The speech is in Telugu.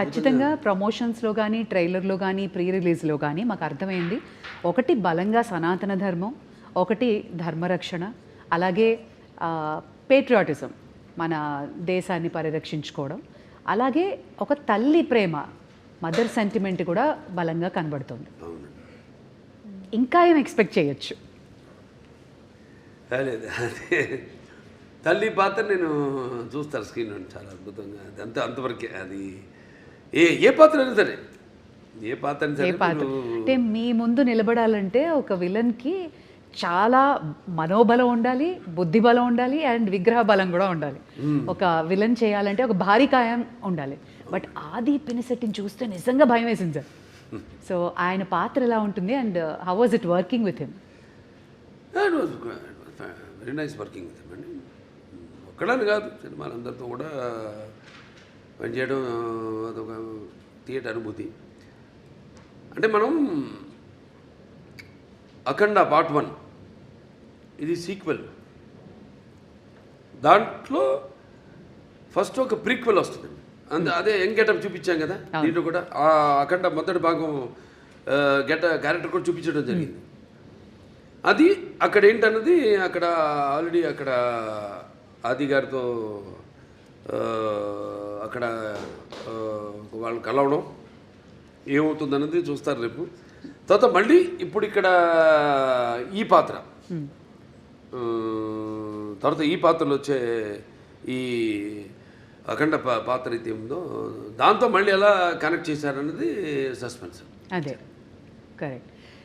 ఖచ్చితంగా ప్రమోషన్స్లో కానీ ట్రైలర్లో కానీ ప్రీ రిలీజ్లో కానీ మాకు అర్థమైంది. ఒకటి బలంగా సనాతన ధర్మం ఒకటి ధర్మరక్షణ అలాగే పేట్రియాటిజం మన దేశాన్ని పరిరక్షించుకోవడం. అలాగే ఒక తల్లి ప్రేమ మదర్ సెంటిమెంట్ కూడా బలంగా కనబడుతుంది. ఇంకా ఏం ఎక్స్పెక్ట్ చేయొచ్చు? తల్లి పాత్ర నేను చూస్తాను స్క్రీన్ చాలా అద్భుతంగా. అది అంత అంతవరకే అది ఏ ఏ పాత్ర అయినా సరే. ఏ పాత్ర అయినా ఏ సరే పాత్ర? మీరు- అంటే మీ ముందు నిలబడాలంటే ఒక విలన్కి చాలా మనోబలం ఉండాలి బుద్ధి బలం ఉండాలి అండ్ విగ్రహ బలం కూడా ఉండాలి. ఒక విలన్ చేయాలంటే ఒక భారీ కాయం ఉండాలి. బట్ ఆది పినిసెట్టిని చూస్తే నిజంగా భయం వేసింది సార్. సో ఆయన పాత్ర ఎలా ఉంటుంది and how was it working with him? Very nice working with అండి. ఒక్కడని కాదు సినిమాలు అందరితో కూడా పనిచేయడం అదొక థియేటర్ అనుభూతి. అంటే మనం అఖండ పార్ట్ వన్ ఇది సీక్వెల్. దాంట్లో ఫస్ట్ ఒక ప్రీక్వెల్ వస్తుంది. అంత అదే యంగ్ గెటప్ చూపించాం కదా దీంట్లో కూడా ఆ అఖండ మొదటి భాగం గెట క్యారెక్టర్ కూడా చూపించడం జరిగింది. అది అక్కడ ఏంటన్నది అక్కడ ఆల్రెడీ అక్కడ ఆది గారితో అక్కడ వాళ్ళు కలవడం ఏమవుతుందన్నది చూస్తారు రేపు. తర్వాత మళ్ళీ ఇప్పుడు ఇక్కడ ఈ పాత్ర. తర్వాత ఈ పాత్రలో వచ్చే ఈ అఖండ పాత్ర అయితే ఉందో దాంతో మళ్ళీ ఎలా కనెక్ట్ చేశారన్నది సస్పెన్స్ అదే. కరెక్ట్